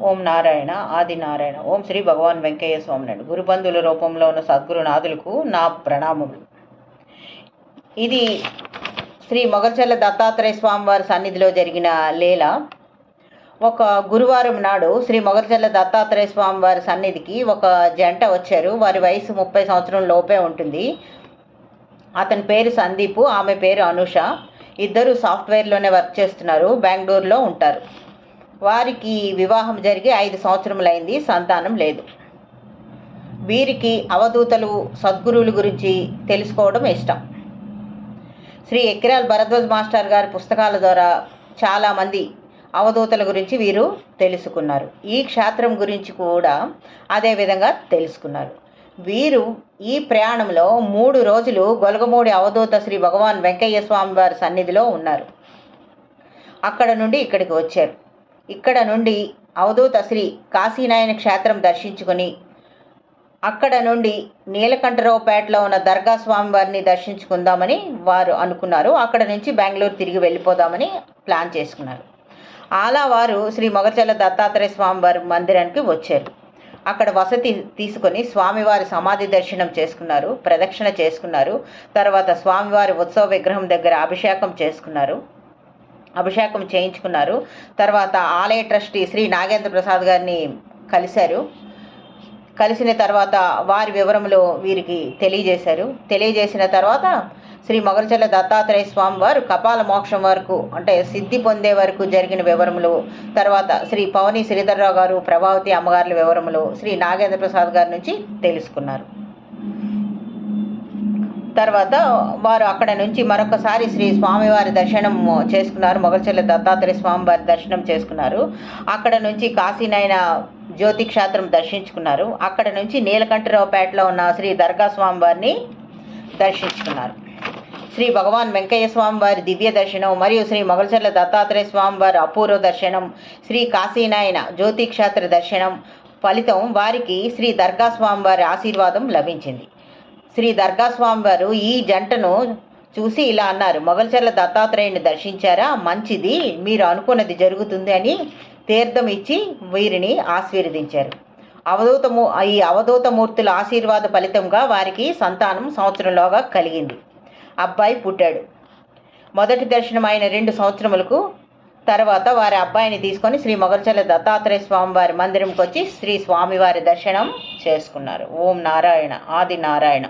ఓం నారాయణ ఆది నారాయణ ఓం శ్రీ భగవాన్ వెంకయ్య స్వామినాయుడు గురుబంధుల రూపంలో ఉన్న సద్గురునాథులకు నా ప్రణామములు. ఇది శ్రీ మొగల్చల్ల దత్తాత్రేయ స్వామివారి సన్నిధిలో జరిగిన లీల. ఒక గురువారం నాడు శ్రీ మొగల్చల్ల దత్తాత్రేయ స్వామివారి సన్నిధికి ఒక జంట వచ్చారు. వారి వయసు ముప్పై సంవత్సరం లోపే ఉంటుంది. అతని పేరు సందీపు ఆమె పేరు అనుష. ఇద్దరు సాఫ్ట్వేర్లోనే వర్క్ చేస్తున్నారు. బెంగళూరులో ఉంటారు. వారికి వివాహం జరిగి ఐదు సంవత్సరములైంది సంతానం లేదు. వీరికి అవధూతలు సద్గురువుల గురించి తెలుసుకోవడం ఇష్టం. శ్రీ ఎక్కిరాల్ భరద్వాజ్ మాస్టర్ గారి పుస్తకాల ద్వారా చాలామంది అవధూతల గురించి వీరు తెలుసుకున్నారు. ఈ క్షేత్రం గురించి కూడా అదేవిధంగా తెలుసుకున్నారు. వీరు ఈ ప్రయాణంలో మూడు రోజులు గొలగమూడి అవధూత శ్రీ భగవాన్ వెంకయ్య స్వామి వారి సన్నిధిలో ఉన్నారు. అక్కడ నుండి ఇక్కడికి వచ్చారు. ఇక్కడ నుండి అవధూత శ్రీ కాశీనాయన క్షేత్రం దర్శించుకొని అక్కడ నుండి నీలకంఠరావుపేటలో ఉన్న దర్గా స్వామి వారిని దర్శించుకుందామని వారు అనుకున్నారు. అక్కడ నుంచి బెంగళూరు తిరిగి వెళ్ళిపోదామని ప్లాన్ చేసుకున్నారు. అలా వారు శ్రీ మొగచల్ల దత్తాత్రేయ స్వామి వారి మందిరానికి వచ్చారు. అక్కడ వసతి తీసుకొని స్వామివారి సమాధి దర్శనం చేసుకున్నారు ప్రదక్షిణ చేసుకున్నారు. తర్వాత స్వామివారి ఉత్సవ విగ్రహం దగ్గర అభిషేకం చేసుకున్నారు. అభిషేకం చేయించుకున్నారు. తర్వాత ఆలయ ట్రస్టీ శ్రీ నాగేంద్ర ప్రసాద్ గారిని కలిశారు. కలిసిన తర్వాత వారి వివరములు వీరికి తెలియజేశారు. తెలియజేసిన తర్వాత శ్రీ మొగల్చల్ల దత్తాత్రేయ స్వామి వారు కపాల మోక్షం వరకు అంటే సిద్ధి పొందే వరకు జరిగిన వివరములు తర్వాత శ్రీ పవని శ్రీధర్రావు గారు ప్రభావతి అమ్మగారుల వివరములు శ్రీ నాగేంద్ర ప్రసాద్ గారి నుంచి తెలుసుకున్నారు. తర్వాత వారు అక్కడ నుంచి మరొకసారి శ్రీ స్వామివారి దర్శనం చేసుకున్నారు. మొగల్చెల్ల దత్తాత్రేయ స్వామివారి దర్శనం చేసుకున్నారు. అక్కడ నుంచి కాశీనైన జ్యోతి క్షేత్రం దర్శించుకున్నారు. అక్కడ నుంచి నీలకంఠరావుపేటలో ఉన్న శ్రీ దర్గా స్వామివారిని దర్శించుకున్నారు. శ్రీ భగవాన్ వెంకయ్య స్వామి వారి దివ్య దర్శనం మరియు శ్రీ మొగల్చెర్ల దత్తాత్రేయ స్వామి వారి అపూర్వ దర్శనం శ్రీ కాశీనాయన జ్యోతిక్షేత్ర దర్శనం ఫలితం వారికి శ్రీ దర్గా స్వామి వారి ఆశీర్వాదం లభించింది. శ్రీ దర్గా స్వామివారు ఈ జంటను చూసి ఇలా అన్నారు. మొగల్చర్ల దత్తాత్రేయుని దర్శించారా? మంచిది. మీరు అనుకున్నది జరుగుతుంది అని తీర్థం ఇచ్చి వీరిని ఆశీర్వదించారు. అవధూతము ఈ అవధూత మూర్తుల ఆశీర్వాద ఫలితంగా వారికి సంతానం సంవత్సరంలోగా కలిగింది. అబ్బాయి పుట్టాడు. మొదటి దర్శనం అయిన రెండు సంవత్సరములకు తర్వాత వారి అబ్బాయిని తీసుకొని శ్రీ మొగల్చర్ల దత్తాత్రేయ స్వామివారి మందిరంకి వచ్చి శ్రీ స్వామివారి దర్శనం చేసుకున్నారు. ఓం నారాయణ. ఆది నారాయణ.